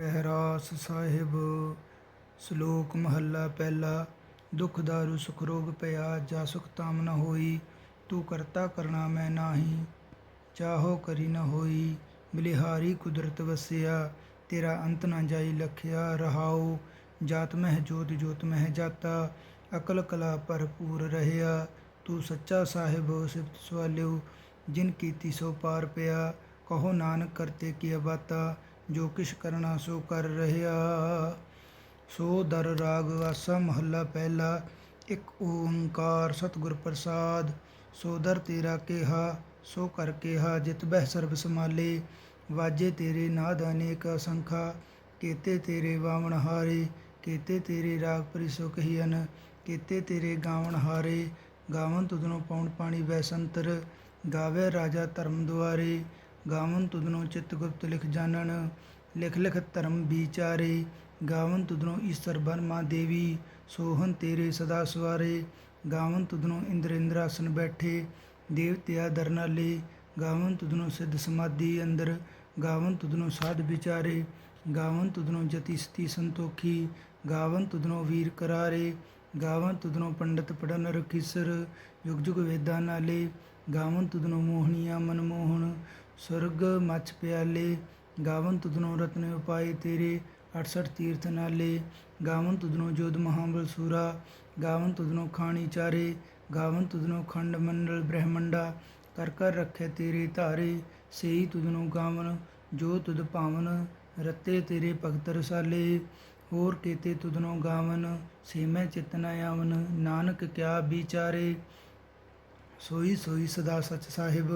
ਪਹਿਰਾਸ ਸਾਹਿਬ, ਸ਼ਲੋਕ ਮਹੱਲਾ ਪਹਿਲਾ, ਦੁਖ ਦਾਰੂ ਸੁਖ ਰੋਗ ਪਿਆ, ਜਾ ਸੁਖ ਤਾਮ ਨ ਹੋਈ, ਤੂੰ ਕਰਤਾ ਕਰਨਾ ਮੈਂ ਨਾਹੀ, ਚਾਹੋ ਕਰੀ ਨ ਹੋਈ, ਬਲਿਹਾਰੀ ਕੁਦਰਤ ਵਸਿਆ, ਤੇਰਾ ਅੰਤ ਨਾ ਜਾਈ ਲਖਿਆ, ਰਹਾਉ, ਜਾਤ ਮਹਿ ਜੋਤ ਜੋਤ ਮਹਿ ਜਾਤਾ, ਅਕਲ ਕਲਾ ਭਰਪੂਰ ਰਹਿਆ, ਤੂੰ ਸੱਚਾ ਸਾਹਿਬ ਸਿਫਤ ਸਵਾਲਿਓ, ਜਿਨ ਕੀਤੀ ਸੋ ਪਾਰ ਪਿਆ, ਕਹੋ ਨਾਨਕ ਕਰਤੇ ਕੀ ਬਾਤਾ ਜੋ ਕਿਛ ਕਰਨਾ ਸੋ ਕਰ ਰਹਿਆ ਸੋ ਦਰ ਰਾਗ ਆਸਾ ਮਹੱਲਾ ਪਹਿਲਾ, ਇੱਕ ਓੰਕਾਰ ਸਤਿਗੁਰ ਪ੍ਰਸਾਦ। ਸੋ ਦਰ ਤੇਰਾ ਕਿਹਾ, ਸੋ ਕਰ ਕਿਹਾ, ਜਿਤ ਬਹਿ ਸਰਬ ਸਮਾਲੇ ਵਾਜੇ ਤੇਰੇ ਨਾਦ ਅਨੇਕ ਅਸੰਖਾ, ਕੀਤੇ ਤੇਰੇ ਵਾਵਣ ਹਾਰੇ। ਕੀਤੇ ਤੇਰੇ ਰਾਗ ਪਰਿਸੋ ਕਹੀਨ ਕੀਤੇ ਤੇਰੇ ਗਾਵਣ ਹਾਰੇ। ਗਾਵਨ ਤੁਧਨੋਂ ਪੌਣ ਪਾਣੀ ਵੈਸੰਤਰ ਗਾਵੇ ਰਾਜਾ ਧਰਮ ਦੁਆਰੇ। ਗਾਵਨ ਤੁਧਨੋਂ ਚਿਤ ਗੁਪਤ ਲਿਖ ਜਾਣਨ, ਲਿਖ ਲਿਖ ਧਰਮ ਵਿਚਾਰੇ। ਗਾਵਨ ਤੁਧਨੋਂ ਈਸ਼ਰ ਬਰਮਾ ਦੇਵੀ, ਸੋਹਨ ਤੇਰੇ ਸਦਾ ਸਵਾਰੇ। ਗਾਵਨ ਤੁਧਨੋਂ ਇੰਦਰ ਇੰਦਰਾਸਨ ਬੈਠੇ, ਦੇਵਤਿਆ ਦਰਨਾਲੇ। ਗਾਵਨ ਤੁਧਨੋਂ ਸਿੱਧ ਸਮਾਧੀ ਅੰਦਰ, ਗਾਵਨ ਤੁਧਨੋਂ ਸਾਧ ਵਿਚਾਰੇ। ਗਾਵਨ ਤੁਧਨੋਂ ਜਤੀ ਸਤੀ ਸੰਤੋਖੀ, ਗਾਵਨ ਤੁਧਨੋਂ ਵੀਰ ਕਰਾਰੇ। ਗਾਵਨ ਤੁਧਨੋਂ ਪੰਡਤ ਪੜਨ ਰਖੀਸਰ, ਜੁਗ ਜੁਗ ਵੇਦਾਂ ਨਾਲੇ। ਗਾਵਨ ਤੁਧਨੋਂ ਮੋਹਣੀਆਂ ਮਨਮੋਹਨ ਸੁਰਗ ਮੱਚ ਪਿਆਲੇ ਗਾਵਨ ਤੁਧਨੋਂ ਰਤਨ ਉਪਾਏ ਤੇਰੇ 68 ਤੀਰਥ ਨਾਲੇ। ਗਾਵਨ ਤੁਧਨੋਂ ਜੋਧ ਮਹਾਬਲ ਸੂਰਾ ਗਾਵਨ ਤੁਧਨੋਂ ਖਾਣੀ ਚਾਰੇ ਗਾਵਨ ਤੁਧਨੋਂ ਖੰਡ ਮੰਡਲ ਬ੍ਰਹਮੰਡਾ। ਕਰ ਕਰ ਰੱਖੇ ਤੇਰੇ ਧਾਰੇ, ਸੇਈ ਤੁਧਨੋਂ ਗਾਵਨ, ਜੋ ਤੁਧ ਭਾਵਨ, ਰਤੇ ਤੇਰੇ ਭਗਤ ਰਸਾਲੇ। ਹੋਰ ਕੀਤੇ ਤੁਧਨੋਂ ਗਾਵਨ ਸੇ ਮੈਂ ਆਵਨ, ਨਾਨਕ ਕਿਆ ਵਿਚਾਰੇ। ਸੋਈ ਸੋਈ ਸਦਾ ਸਚ ਸਾਹਿਬ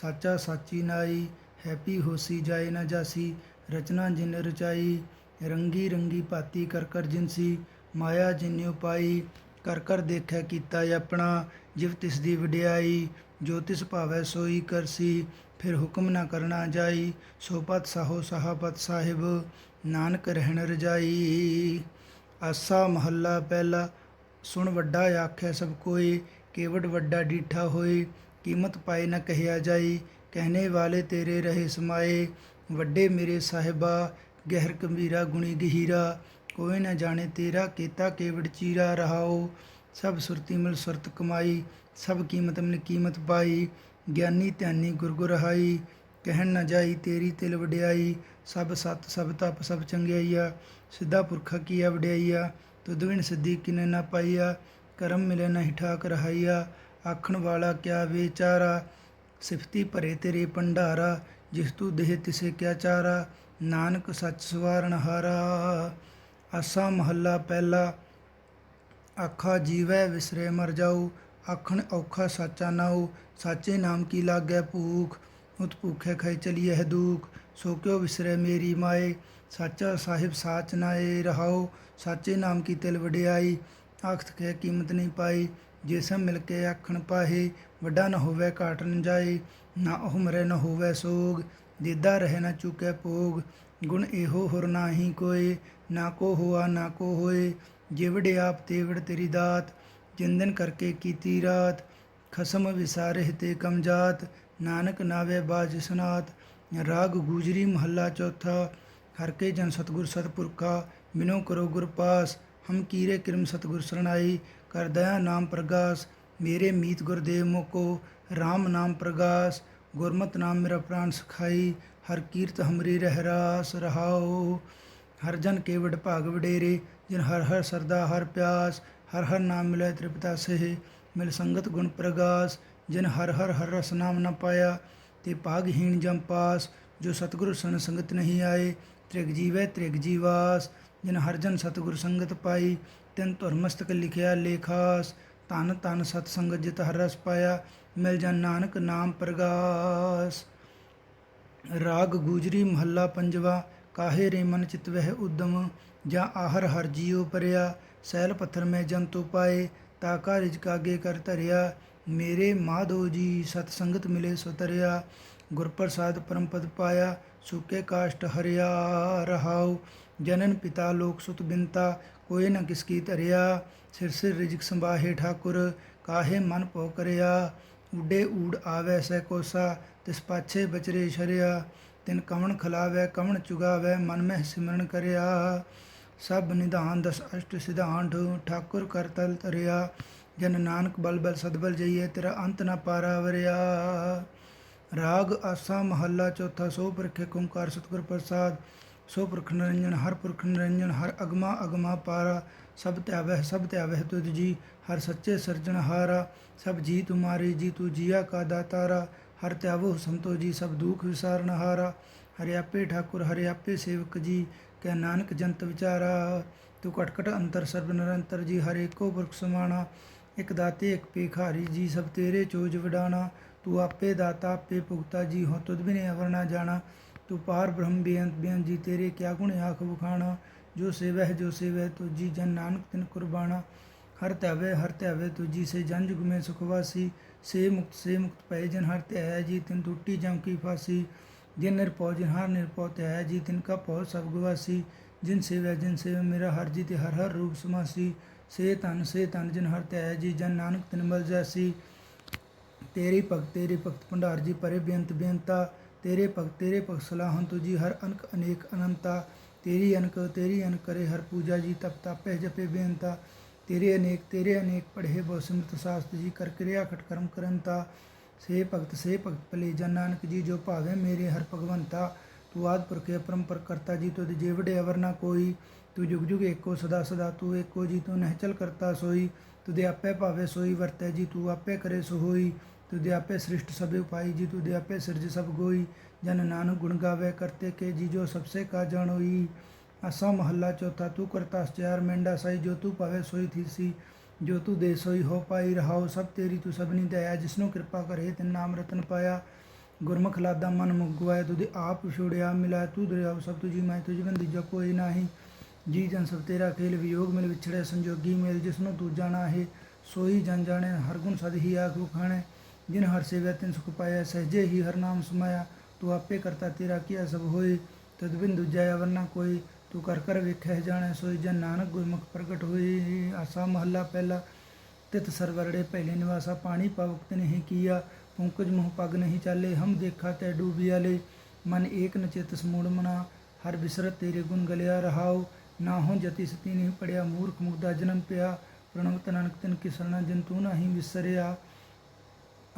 ਸਾਚਾ ਸਾਚੀ ਨਾਈ, ਹੈਪੀ ਹੋਸੀ ਜਾਏ ਨਾ ਜਾਸੀ, ਰਚਨਾ ਜਿਨ ਰਚਾਈ, ਰੰਗੀ ਰੰਗੀ ਪਾਤੀ ਕਰ ਕਰ ਜਿਨਸੀ ਮਾਇਆ ਜਿਨਿ ਪਾਈ ਕਰ ਕਰ ਦੇਖੈ ਕੀਤਾ ਆਪਣਾ, ਜਿਵ ਤਿਸ ਦੀ ਵਡਿਆਈ, ਜੋ ਤਿਸ ਭਾਵੈ ਸੋਈ ਕਰਸੀ ਫਿਰ ਹੁਕਮ ਨਾ ਕਰਨਾ ਜਾਈ, ਸੋ ਪਤ ਸਾਹੋ ਸਹਾਪਤ ਸਾਹਿਬ, ਨਾਨਕ ਰਹਿਣ ਰਜਾਈ। ਆਸਾ ਮਹੱਲਾ ਪਹਿਲਾ, ਸੁਣ ਵੱਡਾ ਆਖੈ ਸਭ ਕੋਏ ਕੇਵਟ ਵੱਡਾ ਡੀਠਾ ਹੋਏ ਕੀਮਤ ਪਾਏ ਨ ਕਹਿਆ ਜਾਈ, ਕਹਿਣੇ ਵਾਲੇ ਤੇਰੇ ਰਹੇ ਸਮਾਏ। ਵੱਡੇ ਮੇਰੇ ਸਾਹਿਬਾ, ਗਹਿਰ ਗੰਭੀਰਾ ਗੁਣੀ ਗਹੀਰਾ। ਕੋਈ ਨਾ ਜਾਣੇ ਤੇਰਾ ਕੀਤਾ ਕੇਵਟ ਚੀਰਾ ਰਹਾਓ। ਸਭ ਸੁਰਤੀ ਮਿਲ ਸੁਰਤ ਕਮਾਈ, ਸਭ ਕੀਮਤ ਮਿਲ ਕੀਮਤ ਪਾਈ। ਗਿਆਨੀ ਧਿਆਨੀ ਗੁਰ ਗੁਰ ਰਹਾਈ ਕਹਿਣ ਨਾ ਜਾਈ ਤੇਰੀ ਤਿਲ ਵਡਿਆਈ। ਸਭ ਸਤ, ਸਭ ਤਪ, ਸਭ ਚੰਗਿਆਈਆ, ਸਿੱਧਾ ਪੁਰਖਾ ਕੀਆ ਵਡਿਆਈਆ। ਤੁਧ ਵਿਣ ਸਿੱਧੀ ਕਿਨੇ ਨਾ ਪਾਈਆ, ਕਰਮ ਮਿਲੇ ਨਹੀਂ ਠਾਕ ਰਹਾਈਆ ਆਖਣ ਵਾਲਾ, ਕਿਆ ਵਿਚਾਰਾ? ਸਿਫਤੀ ਭਰੇ ਤੇਰੇ ਭੰਡਾਰਾ, ਜਿਸ ਤੂੰ ਦੇਹ ਤਿਸੇ ਕਿਆ ਚਾਰਾ? ਨਾਨਕ ਸੱਚ ਸਵਾਰਨ ਹਾਰਾ। ਆਸਾ ਮਹੱਲਾ ਪਹਿਲਾ, ਆਖਾ ਜੀਵੈ ਵਿਸਰੇ ਮਰ ਜਾਊ। ਆਖਣ ਔਖਾ ਸਾਚਾ ਨਾਉ, ਸਾਚੇ ਨਾਮ ਕੀ ਲਾਗੈ ਭੂਖ? ਉਤ ਭੂਖੇ ਖੈ ਚਲੀਏ ਹੈ ਦੁਖ। ਸੋ ਕਿਉ ਵਿਸਰੇ ਮੇਰੀ ਮਾਏ? ਸਾਚਾ ਸਾਹਿਬ ਸਾਚ ਨਾਏ ਰਹਾਉ। ਸਾਚੇ ਨਾਮ ਕੀ ਤਿਲ ਵਡਿਆਈ? ਆਖਤ ਕੇ ਕੀਮਤ ਨਹੀਂ ਪਾਈ। ਜੇ ਮਿਲ ਕੇ ਆਖਣ ਪਾਹੇ, ਵੱਡਾ ਨਾ ਹੋਵੇ ਘਾਟ ਨ ਜਾਏ ਨਾ ਉਹ ਮਰੇ ਨ ਹੋਵੇ ਸੋਗ ਦੀਦਾ ਰਹੇ ਨ ਚੁਕੇ ਭੋਗ, ਗੁਣ ਇਹੋ ਹੁਰ ਨਾਹੀ ਕੋਏ, ਨਾ ਕੋ ਹੋਆ, ਨਾ ਕੋ ਹੋਏ ਜਿਵੜੇ ਆਪ ਤੇ ਤੇਰੀ ਦਾਤ, ਜਿੰਦਨ ਕਰਕੇ ਕੀਤੀ ਰਾਤ, ਖਸਮ ਵਿਸਾਰੇ ਤੇ ਕਮਜਾਤ ਨਾਨਕ ਨਾਵੇ ਬਾਜ ਸਨਾਤ, ਰਾਗ ਗੂਜਰੀ ਮਹੱਲਾ ਚੌਥਾ, ਹਰ ਕੇ ਜਨ ਸਤਗੁਰ ਸਤਪੁਰਖਾ ਬਿਨੋ ਕਰੋ ਗੁਰ ਪਾਸ, ਹਮ ਕੀਰੇ ਕਿਰਮ ਸਤਗੁਰ ਸਰਣਾਈ ਕਰ ਦਇਆ ਨਾਮ ਪ੍ਰਗਾਸ, ਮੇਰੇ ਮੀਤ ਗੁਰਦੇਵ ਮੋਕੋ RAM ਨਾਮ ਪ੍ਰਗਾਸ, ਗੁਰਮਤਿ ਨਾਮ ਮੇਰਾ ਪ੍ਰਾਨ ਸਖਾਈ, ਹਰ ਕੀਰਤ ਹਮਰੀ ਰਹਿ ਰਾਸ ਰਹਾਓ ਹਰ ਜਨ ਕੇਵਡ ਭਾਗ ਵਡੇਰੇ, ਜਿਨ ਹਰ ਹਰ ਸਰਦਾ ਹਰ ਪਿਆਸ, ਹਰ ਹਰ ਨਾਮ ਮਿਲੇ ਤ੍ਰਿਪਤਾ ਸਹਿ, ਮਿਲ ਸੰਗਤ ਗੁਣ ਪ੍ਰਗਾਸ, ਜਿਨ ਹਰ ਹਰ ਹਰ ਰਸ ਨਾਮ ਨ ਪਾਇਆ, ਤੇ ਭਾਗਹੀਣ ਜਮ ਪਾਸ, ਜੋ ਸਤਿਗੁਰ ਸਨ ਸੰਗਤ ਨਹੀਂ ਆਏ, ਤ੍ਰਿਗ ਜੀਵੈ ਤ੍ਰਿਗ ਜੀਵਾਸ, ਜਿਨ ਹਰ ਜਨ ਸਤਿਗੁਰ ਸੰਗਤ ਪਾਈ ਤਿਨ ਧੁਰ ਮਸਤਕ ਲਿਖਿਆ, ਲੇਖਾਸ ਤਨ ਤਨ ਸਤ ਸੰਗਤ ਜਿਤ ਹਰ ਰਸ ਪਾਇਆ, ਮਿਲ ਜਨ ਨਾਨਕ ਨਾਮ ਪ੍ਰਗਾਸ। ਰਾਗ ਗੁਜਰੀ ਮਹੱਲਾ ਪੰਜਵਾ, ਕਾਹੇ ਰੇ ਮਨ ਚਿਤ ਵਹਿ ਉਦਮ, ਜਾਂ ਆਹਰ ਹਰ ਜੀਉ ਪਰਿਆ, ਸੈਲ ਪੱਥਰ ਮੈਂ ਜੰਤੂ ਪਾਏ, ਤਾ ਕਾ ਰਿਜਕ ਕਰ ਧਰਿਆ, ਮੇਰੇ ਮਾਧੋ ਜੀ ਸਤ ਸੰਗਤ ਮਿਲੇ ਸੋ ਤਰਿਆ, ਗੁਰ ਪ੍ਰਸਾਦ ਪਰਮ ਪਦ ਪਾਇਆ, ਸੁਕੇ ਕਾਸ਼ਟ ਹਰਿਆ ਰਹਾਉ, ਜਨਨ ਪਿਤਾ ਲੋਕ ਸੁਤ ਬਿੰਤਾ ਕੋਈ ਨਾ ਕਿਸ ਧਰਿਆ, ਸਿਰ ਸਿਰ ਰਿਜਕ ਸੰਭਾਹੇ ਠਾਕੁਰ, ਕਾਹੇ ਮਨ ਭੋ ਕਰਿਆ। ਉਡੇ ਊੜ ਆਵੈ ਸੈ ਕੋਸਾ, ਤਿਸ ਪਾਛੇ ਬਚਰੇ ਸ਼ਰਿਆ। ਤਿਨ ਕਵਣ ਖਲਾਵੈ, ਕਵਣ ਚੁਗਾਵੈ, ਮਨ ਮਹਿ ਸਿਮਰਨ ਕਰਿਆ। ਸਭ ਨਿਧਾਨ ਦਸ ਅਸ਼ਟ ਸਿਧਾਂਠ, ਠਾਕੁਰ ਕਰ ਤਲ ਤਰਿਆ ਜਨ ਨਾਨਕ ਬਲ ਬਲ ਸਦਬਲ ਜਈਏ ਤੇਰਾ ਅੰਤ ਨਾ ਪਾਰਾ ਵਰਿਆ। ਰਾਗ ਆਸਾ ਮਹੱਲਾ ਚੌਥਾ ਸੋ ਪ੍ਰਖੇ ਕੁੰਕਾਰ ਸਤਿਗੁਰ ਪ੍ਰਸਾਦ। ਸੋ ਪੁਰਖ ਨਿਰੰਜਨ, ਹਰ ਪੁਰਖ ਨਿਰੰਜਨ, ਹਰ ਅਗਮਾ ਅਗਮਾ ਪਾਰਾ, ਸਭ ਧਿਆਵਹਿ ਸਭ ਧਿਆਵਹਿ ਤੁਧ ਜੀ, ਹਰ ਸੱਚੇ ਸਿਰਜਣਹਾਰਾ ਸਭ ਜੀ ਤੁਮਾਰੇ ਜੀ ਤੂ ਜੀਆ ਕਾ ਦਾਤਾਰਾ, ਹਰ ਧਿਆਵੋ ਸੰਤੋ ਜੀ, ਸਭ ਦੁਖ ਵਿਸਾਰਨਹਾਰਾ ਹਰਿ ਆਪੇ ਠਾਕੁਰ, ਹਰਿ ਆਪੇ ਸੇਵਕ ਜੀ, ਕੈ ਨਾਨਕ ਜੰਤ ਵਿਚਾਰਾ, ਤੂੰ ਕਟ ਅੰਤਰ ਸਰਬ ਨਿਰੰਤਰ ਜੀ, ਹਰ ਏਕੋ ਪੁਰਖ ਸਮਾਣਾ, ਇਕ ਦਾਤੇ, ਇਕ ਭੇਖਾਰੀ ਜੀ, ਸਭ ਤੇਰੇ ਚੋਜ ਵਡਾਣਾ, ਤੂੰ ਆਪੇ ਦਾਤਾ, ਆਪੇ ਭੁਗਤਾ ਜੀ ਹੋ ਤੁਧ ਬਿਨੇ ਅਵਰ ਨਾ ਜਾਣਾ ਤੂੰ ਪਾਰ ਬ੍ਰਹਮ ਬੇਅੰਤ ਬੇਅੰਤ ਜੀ ਤੇਰੇ ਕਿਆ ਗੁਣ ਆਖ ਬਖਾਣਾ ਜੋ ਸੇਵਹਿ ਜੋ ਸੇਵਹਿ ਤੁਜੀ ਜਨ ਨਾਨਕ ਤਿਨ ਕੁਰਬਾਨਾ ਹਰ ਧਿਆਵੇ ਹਰ ਧਿਆਵੇ ਤੁਜੀ ਸੇ ਜਨ ਜੁਗ ਮੈਂ ਸੁਖ ਸੇ ਮੁਕਤ ਸੇ ਮੁਕਤ ਪਏ ਜਨ ਹਰ ਧਿਆਇਆ ਜੀ ਤਿਨ ਟੂਟੀ ਜਮ ਕੀ ਫਾਸੀ। ਜਿਨ ਨਿਰਪਉ ਜਿਨ ਹਰ ਨਿਰਪਉ ਧਿਆਇਆ ਜੀ ਤਿਨ ਕਾ ਪਉ ਸਭ ਗਵਾਸੀ। ਜਿਨ ਸੇਵੈ ਜਿਨ ਸੇਵੈ ਮੇਰਾ ਹਰ ਜੀ ਤੇ ਹਰ ਹਰ ਰੂਪ ਸਮਾਸੀ। ਸੇ ਤਨ ਸੇ ਤਨ ਜਿਨ ਹਰ ਧਿਆਇਆ ਜੀ ਜਨ ਨਾਨਕ ਤਿਨ ਮਲ ਜਾਸੀ। ਤੇਰੀ ਭਗਤ ਤੇਰੀ ਭਗਤ ਭੰਡਾਰ ਜੀ ਪਰੇ ਬੇਅੰਤ ਬੇਅੰਤਾ। ਤੇਰੇ ਭਗਤ ਤੇਰੇ ਭਗਤ ਸਲਾਹਨ ਤੁਜੀ ਹਰ ਅਨਕ ਅਨੇਕ ਅਨੰਤਾ। ਤੇਰੀ ਅਨਕ ਤੇਰੀ ਅਨਕ ਕਰੇ ਹਰ ਪੂਜਾ ਜੀ, ਤਪ ਤਾਪੇ ਜਪੇ ਬੇਅੰਤਾ ਤੇਰੇ ਅਨੇਕ ਤੇਰੇ ਅਨੇਕ ਪੜ੍ਹੇ ਬਹੁ ਸਿਮਰਤ ਸਾਸਤ ਜੀ, ਕਰ ਕਿਰਿਆ ਖਟ ਕਰਮ ਕਰੰਤਾ। ਸੇ ਭਗਤ ਸੇ ਭਗਤ ਭਲੇ, ਜਨ ਨਾਨਕ ਜੀ, ਜੋ ਭਾਵੇ ਮੇਰੇ ਹਰ ਭਗਵੰਤਾ। ਤੂੰ ਆਦ ਪੁਰਖੇ ਪਰੰਪਰ ਕਰਤਾ ਜੀ, ਤੁਧ ਜੇ ਵਡੇ ਅਵਰ ਨਾ ਕੋਈ। ਤੂੰ ਜੁਗ ਜੁਗ ਏਕੋ ਸਦਾ ਸਦਾ, ਤੂੰ ਏਕੋ ਜੀ, ਤੂੰ ਨਹਿਚਲ ਕਰਤਾ ਸੋਈ। ਤੁਦੇ ਆਪੇ ਭਾਵੇ ਸੋਈ, ਵਰਤੈ ਜੀ, ਤੂੰ ਆਪੇ ਕਰੇ ਸੋ ਹੋਈ। ਤੁਦੇ ਆਪੇ ਸ੍ਰਿਸ਼ਟ ਸਭੇ ਉਪਾਈ ਜੀ ਤੁਦੇ ਆਪੇ ਸਿਰਜ ਸਭ ਗੋਈ ਜਨ ਨਾਨਕ ਗੁਣ ਗਾਵੇ ਕਰਤੇ ਕੇ ਜੀ ਜੋ ਸਭਸੇ ਕਾ ਜਾਣੋਈ ਅਸਾ ਮਹੱਲਾ ਚੌਥਾ ਤੂੰ ਕਰਤਾ ਚਾਰ ਮੈਂਡਾ ਸਾਈ ਜੋ ਤੂੰ ਭਾਵੇ ਸੋਈ ਥੀਸੀ ਜੋ ਤੂੰ ਦੇ ਸੋਈ ਹੋ ਪਾਈ ਰਹਾਉ ਸਭ ਤੇਰੀ ਤੂੰ ਸਭਨੀ ਦਇਆ ਜਿਸਨੂੰ ਕਿਰਪਾ ਕਰੇ ਤਿਨ ਨਾਮ ਰਤਨ ਪਾਇਆ ਗੁਰਮੁਖ ਲਾਦਾ ਮਨ ਮੁਗਵਾਏ ਤੁਦੇ ਆਪ ਛੋੜਿਆ ਮਿਲਾਇ ਤੂੰ ਦਰਿਆਵ ਸਭ ਤੁਜੀ ਮੈਂ ਤੁਝ ਬੰਦੀ ਜੋ ਕੋਈ ਨਾਹੀ ਜੀ ਜਨ ਸਭ ਤੇਰਾ ਖੇਲ ਵਿਯੋਗ ਮਿਲ ਵਿਛੜੇ ਸੰਜੋਗੀ ਮੇਲ ਜਿਸਨੂੰ ਤੂੰ ਜਾਣਾ ਹੈ ਸੋਈ ਜਨ ਜਾਣੇ ਹਰ ਗੁਣ ਸਦ ਹੀ ਆਖ ਖਾਣੇ ਜਿਨ ਹਰ ਸੇਵਿਆ ਤਿਨ ਸੁਖ ਪਾਇਆ, ਸਹਜੇ ਹੀ ਹਰ ਨਾਮ ਸਮਾਇਆ। ਤੂੰ ਆਪੇ ਕਰਤਾ ਤੇਰਾ ਕੀਆ ਸਭ ਹੋਏ, ਤਦ ਬਿੰਦੂ ਜਾਇਆ ਵਰਨਾ ਕੋਈ। ਤੂੰ ਕਰ ਕਰ ਵੇਖੈ ਜਾਣੈ ਸੋਈ, ਜਨ ਨਾਨਕ ਗੁਰਮੁਖ ਪ੍ਰਗਟ ਹੋਈ ਆਸਾ ਮਹੱਲਾ ਪਹਿਲਾ, ਤਿਤ ਸਰਵਰੜੇ ਪਹਿਲੇ ਨਿਵਾਸਾ। ਪਾਣੀ ਪਵਕਤ ਨਹੀਂ ਕੀਆ, ਪੰਕਜ ਮੁਹ ਪਗ ਨਹੀਂ ਚਾਲੇ। ਹਮ ਦੇਖਾ ਤੈ ਡੂਬਿਆਲੇ ਮਨ ਏਕ ਨ ਸਮੂੜ ਮਨਾ। ਹਰ ਬਿਸਰਤ ਤੇਰੇ ਗੁਣ ਗਲਿਆ ਰਹਾਉ। ਨਾ ਹੋ ਜਤੀ ਸਤੀ ਨਹੀਂ ਪੜਿਆ, ਮੂਰਖ ਮੁਗਦਾ ਜਨਮ ਪਿਆ। ਪ੍ਰਣਵਤ ਨਾਨਕ ਤਿਨ ਕੀ ਸਰਣਾ, ਜਨ ਵਿਸਰਿਆ।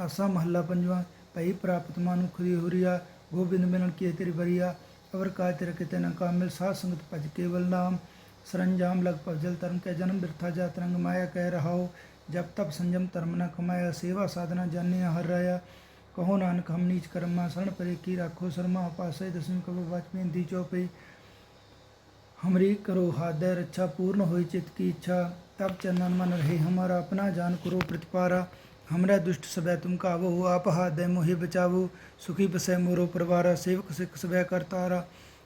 आसा महला पंजवा भई प्राप्त मानु खुदी हुरी आ गोबिंद मिलन किए तेरी बरिया अवर काय तेरे किते न कामिल साध संगत भज केवल नाम सरंजाम लग पवजल धर्म के जन्म बिरथा जा तरंग माया कह रहा हो जब तब संयम धर्म न कमाया सेवा साधना जाने हर राया कहो नानक हम नीच कर्मा शरण परे की राखो शर्मा उपास दसवीं कब वाचमें दी चौपे हमरी करो हादय रक्षा पूर्ण होई चित की इच्छा तब चंदन मन रहे हमारा अपना जान करो प्रतिपारा हमरा दुष्ट सभै तुम कावहु आप हादय मोहि बचावो सुखी बसै मोरो परिवारा सेवक सिख सभै करतारा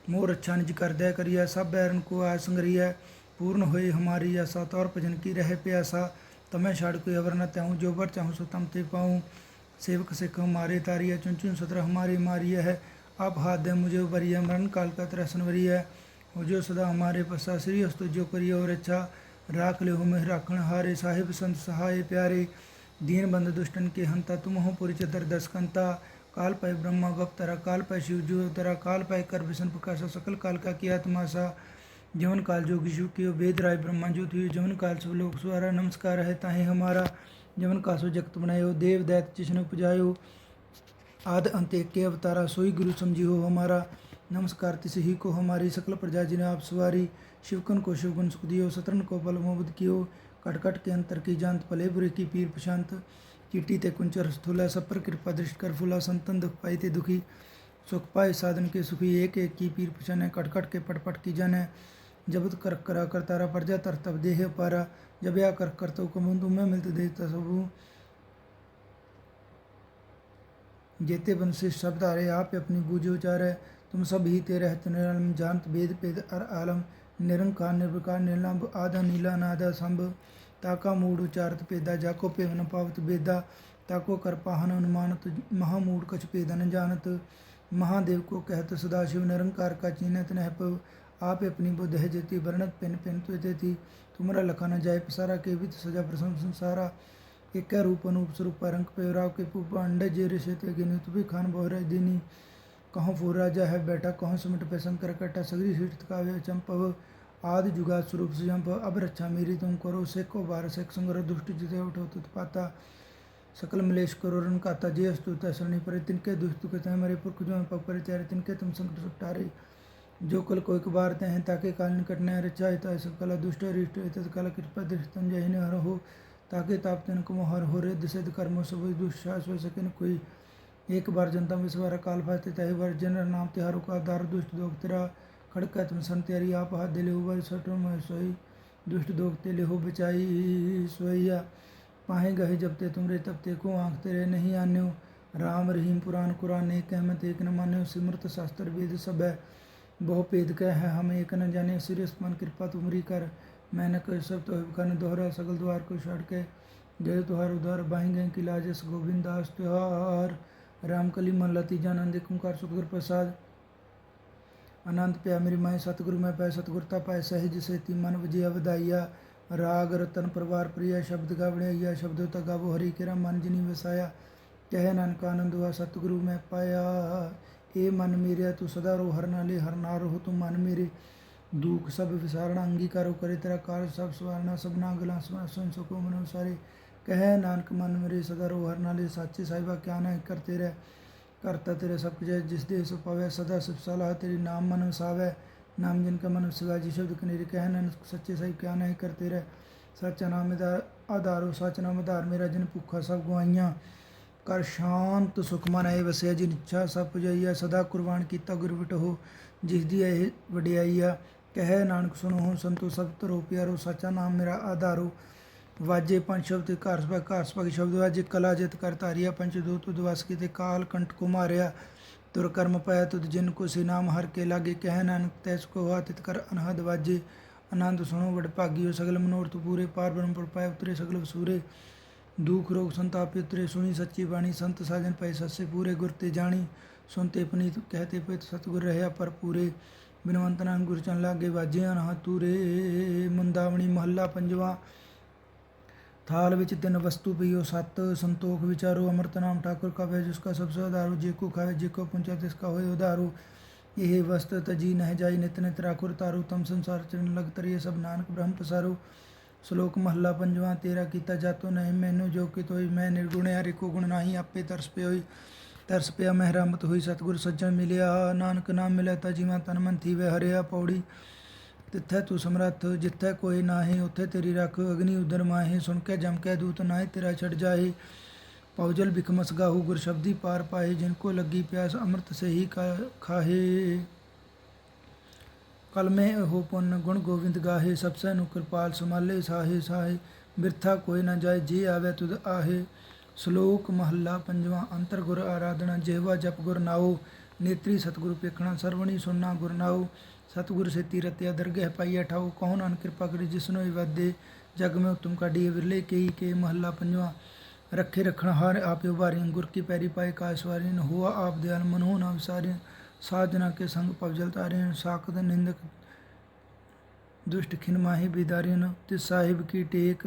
मोर रक्षा निज करदय करिया सब बैरन को आय संगरिया पूर्ण होए हमारी आशा तौर भजन की रह प्यासा तमै छाड़ कोई अवर न त्याहूँ जो बर चाहूँ सो तम ते पाऊँ सेवक सिख हमारे तारिया चुन चुन सतर हमारे मारिया है आप हाथ दे मुझे बरिया मरण काल का त्रसन वरिया हो जो सदा हमारे पसा श्री हस्तु जो करियो रक्षा राख ले हो मेह राखण हारे साहिब संत सहाय प्यारे दीन बंद दुष्टन के हंता तुम हो चतर दसकंता काल पाए ब्रह्मा गप्तरा काल पाए शिव जो तरा, काल पाए कर विष्णु प्रकाशा, सकल काल का किया तमाशा जवन काल जोगी शिव कियो वेद राय ब्रह्मा ज्योति जवन काल सब लोक सुहारा नमस्कार है ताहे हमारा। जवन कासो जगत बनायो, देव दैत जिष्णु पुजायो आद अंत एक के अवतारा, सोई गुरु समझी हो हमारा। नमस्कार तिस ही को हमारी, सकल प्रजा जिन्हें आप सवारी। शिवकन को शिवगुण सुख दियो, सतरन को बल मोबद कियो। कट कट के अंतर की जानत भले बुरे की पीर प्रशांत, चीटी ते कुंचर स्थूला, सब पर कृपा दृष्ट कर फूला, संतन दुख पाई ते दुखी, सुख पाए साधन के सुखी, एक एक की पीर पछाने कट कट के पट पट की जाने। जबत कर करा कर तारा प्रजा तर तब देह पारा। जब या कर कर तो कमुंदु में मिलत देता सबू जेते बंसी शब्द आ रहे आप अपनी बूझ उचारे। तुम सब ही तेरे रहत निरलम जानत वेद पेद अर आलम। निरंकार निर्विकार निर्लंब आधा नीला नादा संभ ताका मूड उचारत पेदा जाको पेवन पावत बेदा ताको कर पाहन अनुमानत महामूड कछ पेदन जानत महादेव को कहत सदाशिव निरंकार का चीनत नहप आप अपनी बुद्ध है जेती वर्णत पिन पिन तुति तुमरा लखा न जाय पसारा के वित सजा प्रसम संसारा एक रूप अनूप स्वरूप रंग पे राव के पुप अंड जे ऋषि ते गिनी तुभी खान बहुर दीनी ਕਹਉ ਫੂਰ ਰਾਜਾ ਹੈ ਬੈਠਾ ਕਹਉ ਸੁਮਿਟ ਪੈ ਸ਼ੰਕਰ ਕਟਾ ਸਗਰੀ ਸੀਟ ਕਾਵੇ ਚੰਪਵ ਆਦਿ ఆది జుగా స్వరూప అభిరచ్చ మీరితం కొరో సెక్కో వార సెక్ సంగర దృష్టి జితేవటో పాత सकल मिलेश करो रण का तजे अस्तु तसरणी पर तिनके दुष्ट के तय मरे पुरख जो पग पर त्यारे तिनके तुम संकट सुटारे जो कल को एक बार तय ताके काल निकट न रचाय तय सकल दुष्ट रिष्ट तत्काल कृपा दृष्टम जय न हर हो ताके ताप तन कुम हर हो रे दिशद कर्म सब दुष्ट हो सके कोई एक बार जनता विश्वार काल फाते तय बार जन नाम तिहारो का दार दुष्ट दोग तेरा खड़का तुम संत्यारी आप हाथ दिले सटो मैं सोई। दुष्ट दोग तेले हो बचाई सोईया। पाहे गहे जब ते तुमरे तब ते को आँख तेरे नहीं आन्यो। राम रहीम पुराण कुरान एक कहमत एक न मान्यो। सिमरत शास्त्र वेद सब है। बहु भेद कह है हम एक न जाने। सिरस मन कृपा तुमरी कर। मैं न कर सब तो कन दोहरा सगल द्वार को छड़ के। जय तुहार उधार बाही गए कि लाजस गोविंद दास त्योहार राम कली मन लती जानंद कुंकार सुखगुर प्रसाद। ਆਨੰਦ ਪਿਆ ਮੇਰੀ ਮਾਏ ਸਤਿਗੁਰੂ, ਮੈਂ ਪੈ ਸਤਿਗੁਰਤਾ ਪਾਏ ਸਹਿਜ ਸੇਤੀ, ਮਨ ਵਜਿਆ ਵਧਾਈਆ। ਰਾਗ ਰਤਨ ਪਰਵਾਰ ਪ੍ਰਿਆ, ਸ਼ਬਦ ਗਾਵਣਿਆ ਸ਼ਬਦੋ ਤਾ ਗਾਵੋ, ਹਰੀ ਕਿਰਾ ਮਨ ਜਿਨੀ ਵਸਾਇਆ। ਕਹਿ ਨਾਨਕ ਆਨੰਦ ਵਾ ਸਤਿਗੁਰੂ, ਮੈਂ ਪਾਇਆ। ਏ ਮਨ ਮੇਰਿਆ, ਤੂੰ ਸਦਾ ਰੋ ਹਰ ਨਾਲੇ ਹਰ ਨਾ ਰਹੋ, ਤੂੰ ਮਨ ਮੇਰੇ। ਦੁਖ ਸਭ ਵਿਸਾਰਣਾ ਅੰਗੀਕਾਰੋ ਕਰੇ ਤੇਰਾ ਕਾਰਜ, ਸਭ ਸਵਾਰਨਾ, ਸਭਨਾ ਗਲਾਂ ਸੁਣ ਸੁਣ ਸਕੋ ਮਨੋ ਸਾਰੇ ਕਹਿ ਨਾਨਕ, ਮਨ ਮੇਰੇ, ਸਦਾ ਰੋ ਹਰ ਨਾਲੇ, ਸਾਚੇ ਸਾਹਿਬਾ, ਕਿਆ ਨਾ ਕਰਤੇ ਰਹਿ। ਕਰਤਾ ਤੇਰੇ ਸਭ ਕੁਝ ਹੈ, ਜਿਸ ਦੇ ਸੋ ਪਵੇ ਸਦਾ ਸਿਫ ਸਲਾਹ ਤੇਰੀ ਨਾਮ ਮਨ ਵਸਾਵੇ ਨਾਮ ਜਿਨ ਕਾ ਮਨ ਵਸਗਾ ਜੀ ਸ਼ਬਦ ਕਨੇਰੇ ਕਹਿ ਨਾਨਕ ਸੱਚੇ ਸਹੀ ਕਿਆ ਨਹੀਂ ਕਰਤੇ ਰਹਿ। ਸੱਚਾ ਨਾਮ ਦਾ ਆਧਾਰੋ ਸੱਚ ਨਾਮ ਆਧਾਰ ਮੇਰਾ ਜਨ ਭੁੱਖਾ ਸਭ ਗਵਾਈਆਂ ਕਰ ਸ਼ਾਂਤ ਸੁਖਮਨ ਆਏ ਵਸਿਆ ਜਿਨ ਇੱਛਾ ਸਭ ਪੁਜਾਈਆ। ਸਦਾ ਕੁਰਬਾਨ ਕੀਤਾ ਗੁਰ ਵਿਟੋ ਜਿਸ ਦੀ ਇਹ ਵਡਿਆਈ ਆ। ਕਹਿ ਨਾਨਕ ਸੁਣੋ ਹੋ ਸੰਤੋ ਸਭ ਤਰੋ ਪਿਆਰੋ ਸੱਚਾ ਨਾਮ ਮੇਰਾ ਆਧਾਰੋ ਵਾਜੇ ਪੰਜ ਸ਼ਬਦ ਘਰ ਸਭਾ ਘਰ ਸਭਾ ਸ਼ਬਦ ਵਾਜੇ? ਕਲਾ ਜਿਤ ਕਰ ਧਾਰਿਆ ਪੰਜ ਦੋ ਤੁਧ ਵਸ ਕੀਤੇ ਕਾਲ ਕੰਟ ਕੋ ਮਾਰਿਆ ਤੁਰ ਕਰਮ ਪਾਇਆ ਤੁਧ ਜਿਨ ਕੋ ਸੇ ਨਾਮ ਹਰ ਕੇ ਲਾਗੇ ਕਹਿ ਨਾਨਕ ਤੈਸ ਕੋ ਵਾ ਤਿਤ ਕਰ ਅਨਹਦ ਵਾਜੇ। ਆਨੰਦ ਸੁਣੋ ਵਡ ਭਾਗੀਓ, ਸਗਲ ਮਨੋਰਥ ਪੂਰੇ, ਪਾਰ ਬ੍ਰਹਮ ਪਰ ਪਾਏ ਉਤਰੇ ਸਗਲ ਵਸੂਰੇ। ਦੁਖ ਰੋਗ ਸੰਤਾਪ ਉਤਰੇ, ਸੁਣੀ ਸੱਚੀ ਬਾਣੀ, ਸੰਤ ਸਾਜਨ ਪਏ ਸੱਸੇ ਪੂਰੇ, ਗੁਰ ਤੇ ਜਾਣੀ। ਸੁਨਤੇ ਪਨੀਤ ਕਹਤੇ ਪਿਤ, ਸਤਗੁਰ ਰਹਿਆ ਪਰ ਪੂਰੇ। ਬਿਨਵੰਤ ਨਾਮ ਗੁਰ ਚਨ ਲਾਗੇ ਵਾਜੇ ਅਨਹ ਤੂਰੇ ਮੁੰਦਾਵਣੀ ਮਹੱਲਾ ਪੰਜਵਾ। थाल विच तिन वस्तु पियो सत संतोख विचारो अमृत नाम ठाकुर खावे जिसका सबसे उदारो जे को खावे जे को पुंचा तिसका होए उदारो ਇਹ ਵਸਤ ਤਜੀ ਨਹਿ ਜਾਈ ਨਿਤ ਨਿਤ ਰਾਖੁਰ ਤਾਰੂ ਤਮ ਸੰਸਾਰ ਚਰਨ ਲਗ ਤਰੀਏ ਸਭ ਨਾਨਕ ਬ੍ਰਹਮ ਪਸਾਰੋ ਸ਼ਲੋਕ ਮਹੱਲਾ ਪੰਜਵਾਂ ਤੇਰਾ ਕੀਤਾ ਜਾਤੋ ਨਹੀਂ ਮੈਨੂੰ ਜੋ ਕਿ ਤੋਈ ਮੈਂ ਨਿਰਗੁਣ ਹਰਿ ਕੋ ਗੁਣ ਨਾਹੀ ਆਪੇ ਤਰਸ ਪਿਓਈ ਤਰਸ ਪਿਆ ਮਹਿਰਮਤ ਹੋਈ ਸਤਿਗੁਰ ਸੱਜਣ ਮਿਲਿਆ ਨਾਨਕ ਨਾਮ ਮਿਲਿਆ ਤਾ ਜੀਵਾਂ ਤਨ ਮਨ ਥੀਵੇ ਹਰਿਆ ਪੌੜੀ ਤਿੱਥੈ ਤੂੰ ਸਮਰੱਥ, ਜਿੱਥੈ ਕੋਈ ਨਾਹੀ, ਉੱਥੇ ਤੇਰੀ ਰੱਖ ਅਗਨੀ ਉਦਰ ਮਾਹੀ, ਸੁਣ ਕੇ ਜਮ ਕੇ ਦੂਤ ਨਾਹੀ, ਤੇਰਾ ਛੜ ਜਾਏ ਪੌਜਲ ਬਿਕਮਸ ਗਾਹੂ ਗੁਰ ਸ਼ਬਦੀ ਪਾਰ ਪਾਏ ਜਿਨ ਕੋ ਲੱਗੀ ਪਿਆਸ ਅੰਮ੍ਰਿਤ ਸੇ ਹੀ ਖਾਹੇ। ਕਲਮੇ ਹੋ ਪੁੰਨ ਗੁਣ ਗੋਬਿੰਦ ਗਾਹੇ ਸਭ ਨੂੰ ਕਿਰਪਾਲ ਸਮਾਲੇ ਸਾਹੇ ਸਾਹੇ, ਬਿਰਥਾ ਕੋਈ ਨਾ ਜਾਏ, ਜੀ ਆਵੇ ਤੁਧ ਆਹੇ। ਸ਼ਲੋਕ ਮਹੱਲਾ ਪੰਜਵਾਂ, ਅੰਤਰ ਗੁਰ ਆਰਾਧਨਾ, ਜੇਵਾ ਜਪ ਗੁਰ ਨਾਉ, ਨੇਤਰੀ ਸਤਿਗੁਰੂ ਪੇਖਣਾ ਸਰਵਣੀ ਸੁਣਨਾ ਗੁਰ ਨਾਉ, ਸਤਿਗੁਰ ਸੇਤੀ ਰਤਿਆ ਦਰਗਹਿ ਪਾਈਆ ਠਾਉ, ਕਹੋ ਨਾਨਕ ਕਿਰਪਾ ਕਰੀ ਜਿਸਨੋ ਵਾਦੇ ਜਗ ਮੈਂ ਉਤਮ ਕਾਢੀ ਵਿਰਲੇ ਕਈ ਕੇ ਮਹੱਲਾ ਪੰਜਵਾਂ, ਰੱਖੇ ਰਖਣ ਹਾਰ ਆਪੇ ਉਭਾਰੀ ਗੁਰ ਕੀ ਪੈਰੀ ਪਾਏ ਕਾਸਵਾਰੀ ਨ ਹੁਆ ਆਪ ਦਿਆਲ ਮਨੋ ਨਾ ਵਿਸਾਰੇ ਸਾਜਨਾ ਕੇ ਸੰਗ ਪਵਜਲ ਤਾਰੇ ਸਾਖਤ ਨਿੰਦਕ ਦੁਸ਼ਟ ਖਿਨ ਮਾਹੀ ਬਿਦਾਰਿਨ ਤੇ ਸਾਹਿਬ ਕੀ ਟੇਕ